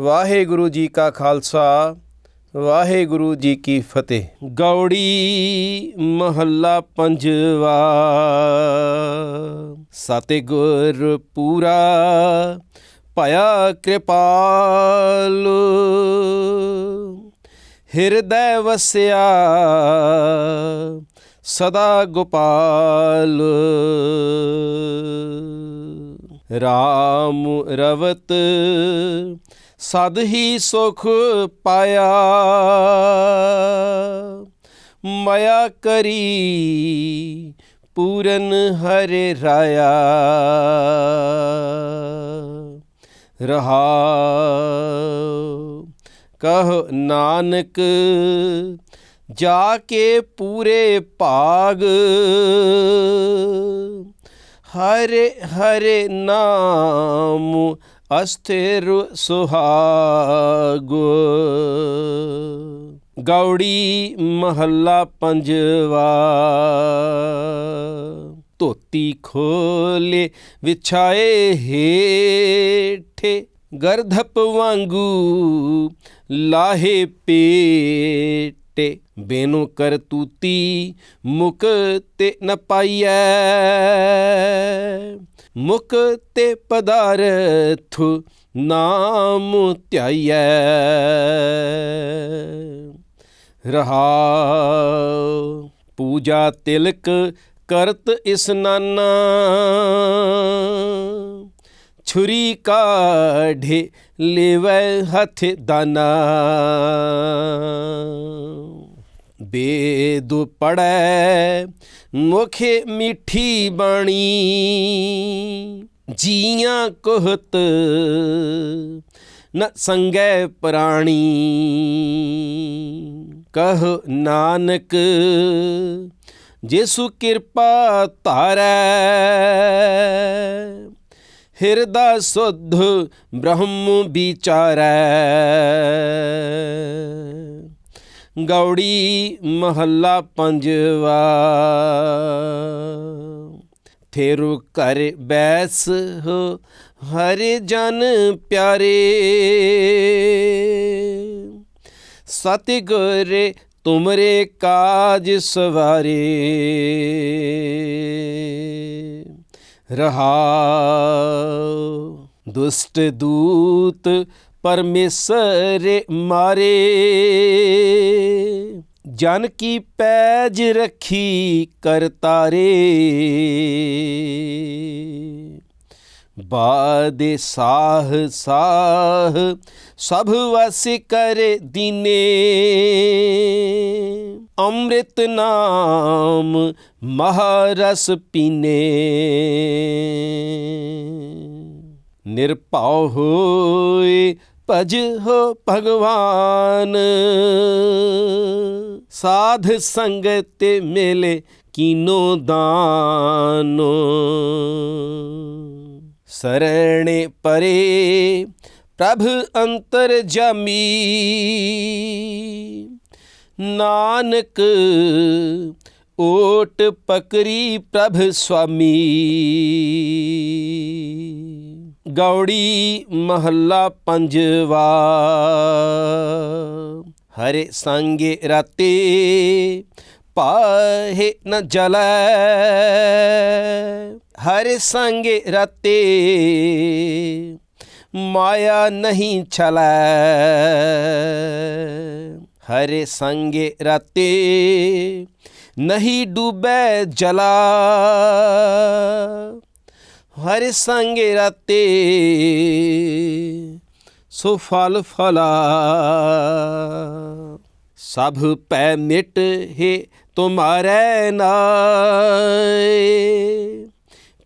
ਵਾਹਿਗੁਰੂ ਜੀ ਕਾ ਖਾਲਸਾ, ਵਾਹਿਗੁਰੂ ਜੀ ਕੀ ਫਤਿਹ। ਗੌੜੀ ਮਹੱਲਾ ਪੰਜਵਾ। ਸਤਿਗੁਰ ਪੂਰਾ ਭਇਆ ਕਿਰਪਾਲ। ਹਿਰਦੈ ਵਸਿਆ, ਸਦਾ ਗੋਪਾਲ। ਰਾਮ ਰਵਤ, ਸਦ ਹੀ ਸੁਖ ਪਾਇਆ। ਮਾਇਆ ਕਰੀ ਪੂਰਨ ਹਰਿ ਰਾਇਆ। ਰਹਾ ਕਹ ਨਾਨਕ, ਜਾ ਕੇ ਪੂਰੇ ਭਾਗ। ਹਰੇ ਹਰੇ ਨਾਮ ਅਸਥਿਰ ਸੁਹਾਗੋ। ਗੌੜੀ ਮਹੱਲਾ ਪੰਜਵਾ। ਧੋਤੀ ਖੋਲੇ ਵਿਛਾਏ ਹੇਠੇ, ਗਰਧਪ ਵਾਂਗੂ ਲਾਹੇ ਪੇਟੇ। ਬੇਨੂ ਕਰ ਤੂਤੀ ਮੁਕ ਤੇ ਨ ਪਾਈਐ। ਮੁਕ ਤੇ ਪਦਾਰਥ ਨਾਮ ਧਿਆਈਐ। ਰਹਾ ਪੂਜਾ ਤਿਲਕ ਕਰਤ ਇਸਨਾਨਾ ਛੁਰੀ ਕਾਢੇ ਲੇਵੈ ਹੱਥ ਦਾਨਾ। ਬੇਦ ਪੜੈ ਮੁਖੇ ਮਿੱਠੀ ਬਾਣੀ। ਜੀਆਂ ਕੋਹਤ ਨ ਸੰਗੈ ਪ੍ਰਾਣੀ। ਕਹ ਨਾਨਕ, ਜੇਸੂ ਕਿਰਪਾ ਧਾਰੈ ਹਿਰਦਾ ਸੁਧ ਬ੍ਰਹਮ ਵਿਚਾਰੈ। ਗੌੜੀ ਮਹੱਲਾ ਪੰਜਵਾ। ਥੇਰੂ ਕਰ ਬੈਸ ਹੋ ਹਰਿ ਜਨ ਪਿਆਰੇ। ਸਤਿਗੁਰ ਤੁਮਰੇ ਕਾਜ ਸਵਾਰੇ। ਰਹਾ। ਦੁਸ਼ਟ ਦੂਤ ਪਰਮੇਸ਼ਰ ਮਾਰੇ। ਜਨ ਕੀ ਪੈਜ ਰੱਖੀ ਕਰਤਾਰੇ ਬਾਦੇ ਸਾਹ ਸਾਹ ਸਭ ਵਸ ਕਰ ਦੀਨੇ। ਅੰਮ੍ਰਿਤ ਨਾਮ ਮਹਾਰਸ ਪੀਨੇ। ਨਿਰਭਉ ਹੋਏ ਭਜ ਹੋ ਭਗਵਾਨ। ਸਾਧ ਸੰਗਤ ਮਿਲੇ ਕੀਨੋ ਦਾਨੋ। ਸਰਣੇ ਪਰੇ ਪ੍ਰਭ ਅੰਤਰ ਜਮੀ। ਨਾਨਕ, ਓਟ ਪਕਰੀ ਪ੍ਰਭ ਸੁਆਮੀ। ਗੌੜੀ ਮਹੱਲਾ ਪੰਜਵਾ। ਹਰੇ ਸੰਗੇ ਰਾਤੇ ਪਾਹੇ ਨ ਜਲੈ। ਹਰੇ ਸੰਗੇ ਰਤੇ ਮਾਇਆ ਨਹੀਂ ਛਲੈ। ਹਰੇ ਸੰਗੇ ਰਤੇ ਨਹੀਂ ਡੂਬੈ ਜਲਾ। ਹਰਿ ਸੰਗੇ ਰਤੇ ਸੋ ਫਲ ਫਲਾ। ਸਭ ਪੈ ਮਿਟ ਹੈ ਤੁਮਾਰੇ ਨਾਏ।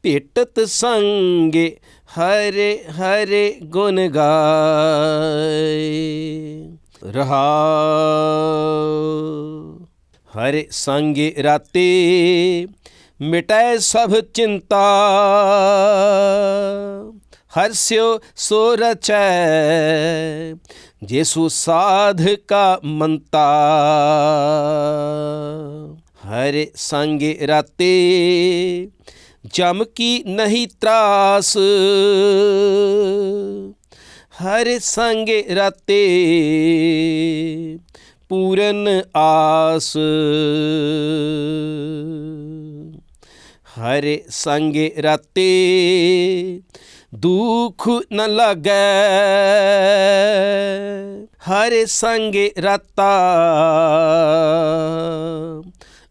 ਭੇਟਤ ਸੰਗੇ ਹਰੇ ਹਰੇ ਗੁਣ ਗਾਏ। ਰਹਾ ਹਰੇ ਸੰਗੇ ਰਾਤੇ ਮਿਟੈ ਸਭ ਚਿੰਤਾ ਹਰਸਿਓ ਸੋ ਰਚੈ ਜੇਸੂ ਸਾਧ ਕਾ ਮੰਤਾ ਹਰੇ ਸੰਗੇ ਰਾਤੇ ਜਮ ਕੀ ਨਹੀਂ ਤਰਾਸ ਹਰ ਸੰਗ ਰਾਤੇ ਪੂਰਨ ਆਸ। ਹਰ ਸੰਗ ਰਾਤੇ ਦੁਖ ਨ ਲੱਗੈ। ਹਰ ਸੰਗ ਰਾਤਾ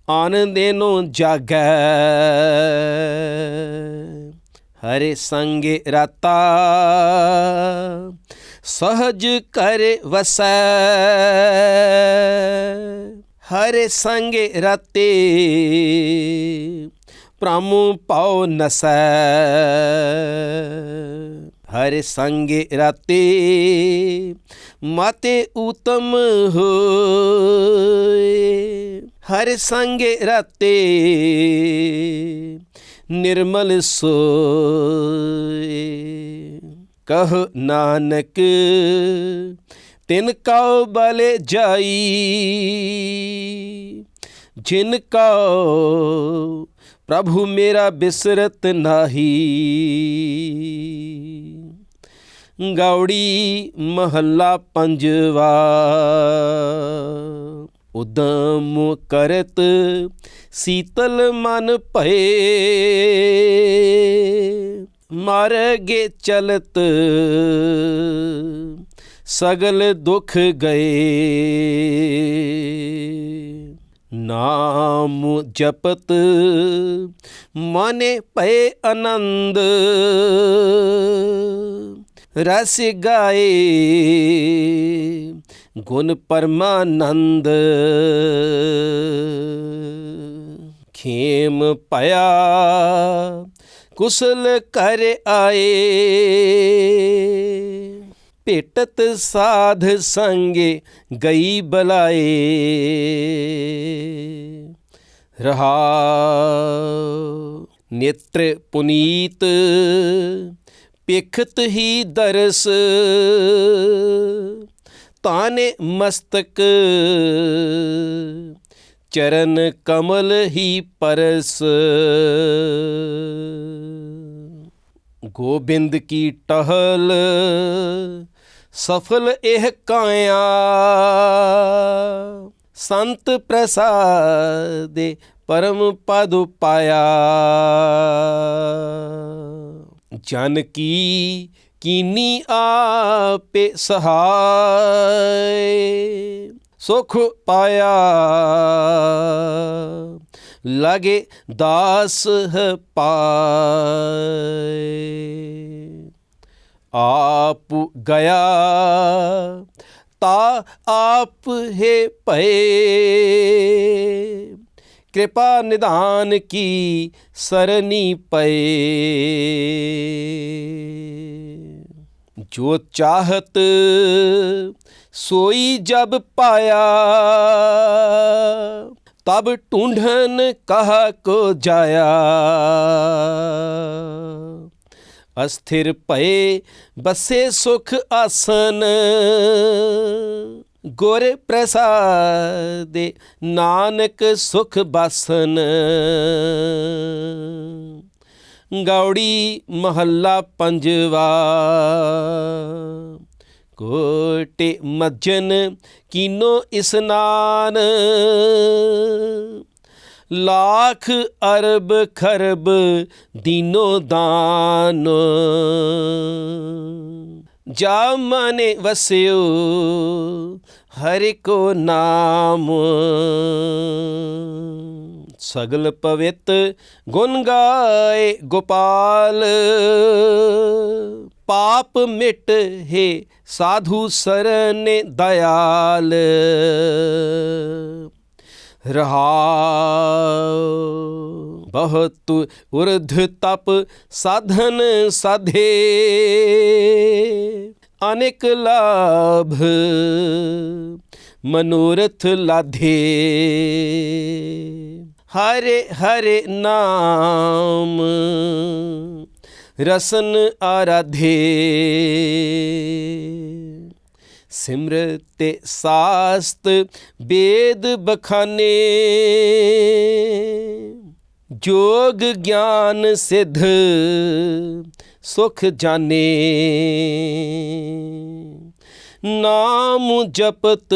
ਆਨੰਦੇ ਨੂੰ ਜਾਗੈ। ਹਰੇ ਸੰਗ ਰਾਤਾ ਸਹਜ ਕਰ ਵਸੈ। ਹਰੇ ਸੰਗ ਰਾਤੇ ਪ੍ਰਮ ਪਾਉ ਨਸੈ। ਹਰੇ ਸੰਗੇ ਰਾਤੇ ਮਾਤੇ ਉਤਮ ਹੋਏ। ਹਰ ਸੰਗੇ ਰਤੇ ਨਿਰਮਲ ਸੋਏ। ਕਹ ਨਾਨਕ, ਤਿਨ ਕਉ ਬਲੇ ਜਾਈ। ਜਿਨ ਕਉ ਪ੍ਰਭੂ ਮੇਰਾ ਬਿਸਰਤ ਨਾਹੀ। ਗੌੜੀ ਮਹੱਲਾ ਪੰਜਵਾ, ਉਦਮ ਕਰਤ ਸੀਤਲ ਮਨ ਭਏ। ਮਾਰਗੇ ਚਲਤ। ਸਗਲ ਦੁਖ ਗਏ। ਨਾਮ ਜਪਤ, ਮਨੇ ਪਏ ਆਨੰਦ। ਰਸ ਗਾਏ, ਗੁਣ ਪਰਮਾਨੰਦ। ਖੇਮ ਪਿਆ ਕੁਸਲ ਕਰ ਆਏ। ਭੇਟਤ ਸਾਧ ਸੰਗੇ ਗਈ ਬਲਾਏ। ਰਹਾ ਨੇਤਰ ਪੁਨੀਤ ਪੇਖਤ ਹੀ ਦਰਸ। ਤਾਨੇ ਮਸਤਕ ਚਰਨ ਕਮਲ ਹੀ ਪਰਸ। ਗੋਬਿੰਦ ਕੀ ਟਹਲ, ਸਫਲ ਇਹ ਕਾਇਆ। ਸੰਤ ਪ੍ਰਸਾਦੇ ਪਰਮ ਪਦ ਪਾਇਆ। ਜਨ ਕੀ ਕੀਨੀ ਆਪੇ ਸਹਾਈ ਸੁਖ ਪਾਇਆ। ਲਗੇ ਦਾਸ ਹੈ ਪਾਏ। ਆਪ ਗਿਆ ਤਾ ਆਪ ਹੈ ਭਏ। ਕਿਰਪਾ ਨਿਧਾਨ ਕੀ ਸਰਨੀ ਪਏ। ਜੋ ਚਾਹਤ ਸੋਈ ਜਬ ਪਾਇਆ। ਤਬ ਢੂੰਢਨ ਕਹਾ ਕੋ ਜਾਇਆ। ਅਸਥਿਰ ਭਏ ਬਸੇ ਸੁਖ ਆਸਨ। ਗੁਰ ਪ੍ਰਸਾਦੇ ਨਾਨਕ ਸੁਖ ਬਸਨ। ਗੌੜੀ ਮਹੱਲਾ ਪੰਜਵਾ। ਕੋਟੇ ਮੱਜਨ ਕੀਨੋ ਇਸਨਾਨ ਲੱਖ ਅਰਬ ਖਰਬ ਦੀਨੋ ਦਾਨ। ਜਾ ਮਨੇ ਵਸਿਓ ਹਰਿ ਕੋ ਨਾਮ। ਸਗਲ ਪਵਿੱਤ ਗੁਣ ਗਾਏ ਗੋਪਾਲ। ਪਾਪ ਮਿਟ ਹੈ ਸਾਧੂ ਸਰਨੇ ਦਇਆਲ। ਰਹਾ ਬਹੁਤ ਉਰਧ ਤਪ ਸਾਧਨ ਸਾਧੇ। ਅਨੇਕ ਲਾਭ ਮਨੋਰਥ ਲਾਧੇ। ਹਰੇ ਹਰੇ ਨਾਮ, ਰਸਨ ਆਰਾਧੇ। ਸਿਮਰਤੇ ਸਾਸਤ ਵੇਦ ਬਖਾਨੇ। ਜੋਗ ਗਿਆਨ ਸਿਧ ਸੁਖ ਜਾਣੇ। ਨਾਮ ਜਪਤ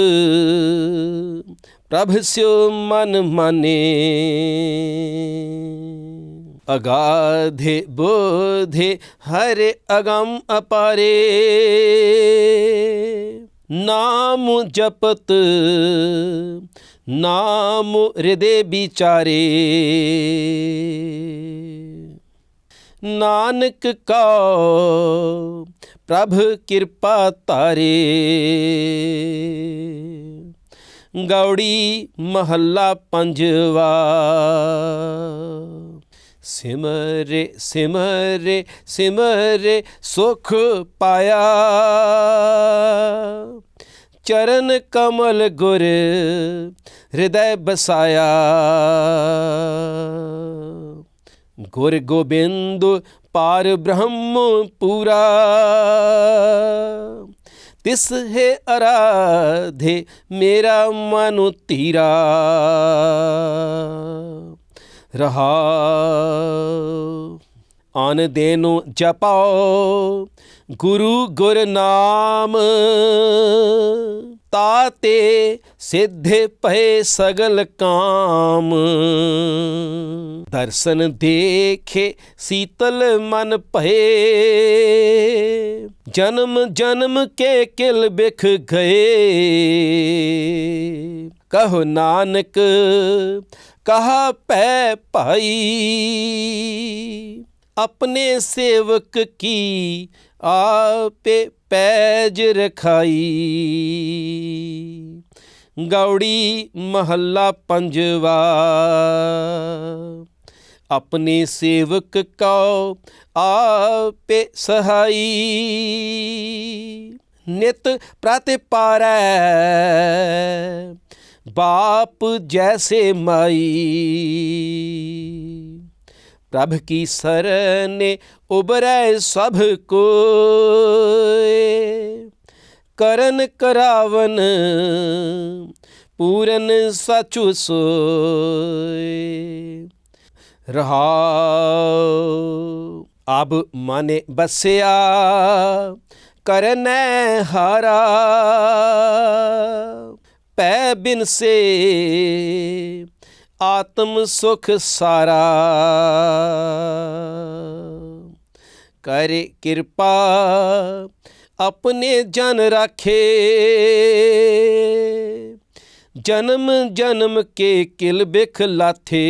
ਪ੍ਰਭ ਸਿਉ ਮਨ ਮਾਨੇ। ਅਗਾਧੇ ਬੋਧੇ ਹਰੇ ਅਗੰਮ ਅਪਾਰੇ। ਨਾਮ ਜਪਤ, ਨਾਮ ਹਿਰਦੇ ਵਿਚਾਰੇ। ਨਾਨਕ ਕਾ ਪ੍ਰਭ ਕਿਰਪਾ ਤਾਰੇ ਗੌੜੀ ਮਹੱਲਾ ਪੰਜਵਾ। ਸਿਮਰੇ ਸਿਮਰੇ ਸਿਮਰੇ ਸੁਖ ਪਾਇਆ। ਚਰਨ ਕਮਲ ਗੁਰ ਹਿਰਦੈ ਬਸਾਇਆ। ਗੁਰ ਗੋਬਿੰਦ ਪਾਰ ਬ੍ਰਹਮ ਪੂਰਾ। ਤਿਸ ਹੈ ਅਰਾਧੇ ਮੇਰਾ ਮਨ ਤੀਰਾ। ਰਹਾ, ਆਨ ਦੇਨੁ ਜਪਾਓ, ਗੁਰੂ ਗੁਰ ਨਾਮ। ਤਾਤੇ ਸਿੱਧੇ ਪਏ ਸਗਲ ਕਾਮ। ਦਰਸ਼ਨ ਦੇਖੇ, ਸੀਤਲ ਮਨ ਭਏ। ਜਨਮ ਜਨਮ ਕੇ ਕਿਲ ਬਿਖ ਗਏ। ਕਹੋ ਨਾਨਕ, ਕਹਾ ਪੈ ਭਾਈ, ਆਪਣੇ ਸੇਵਕ ਕੀ ਆਪੇ ਪੈਜ ਰਖਾਈ। ਗੌੜੀ ਮਹੱਲਾ ਪੰਜਵਾ। ਆਪਣੇ ਸੇਵਕ ਕਉ ਆਪੇ ਸਹਾਈ। ਨਿਤ ਪ੍ਰਤਿ ਪਾਰੈ ਬਾਪ ਜੈਸੇ ਮਾਈ। ਪ੍ਰਭ ਕੀ ਸਰਨੇ ਉਬਰੈ ਸਭ ਕੋਏ ਕਰਨ ਕਰਾਵਨ ਪੂਰਨ ਸਚੁ ਸੋਏ ਰਹਾਉ ਅਬ ਮਨ ਬਸਿਆ, ਕਰਨੈ ਹਾਰਾ। ਪੈ ਬਿਨ ਸੇ, ਆਤਮ ਸੁਖ ਸਾਰਾ। ਕਰੇ ਕਿਰਪਾ ਆਪਣੇ ਜਨ ਰਾਖੇ। ਜਨਮ ਜਨਮ ਕੇ ਕਿਲ ਬਿਖ ਲਾਥੇ।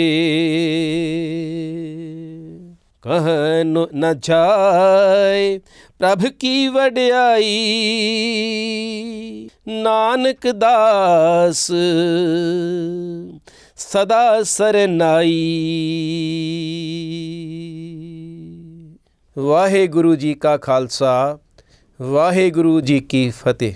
ਕਹਿਨ ਨ ਜਾਏ ਪ੍ਰਭ ਕੀ ਵਡਿਆਈ। ਨਾਨਕ ਦਾਸ ਸਦਾ ਸਰਨਾਈ। ਵਾਹਿਗੁਰੂ ਜੀ ਕਾ ਖਾਲਸਾ, ਵਾਹਿਗੁਰੂ ਜੀ ਕੀ ਫਤਿਹ।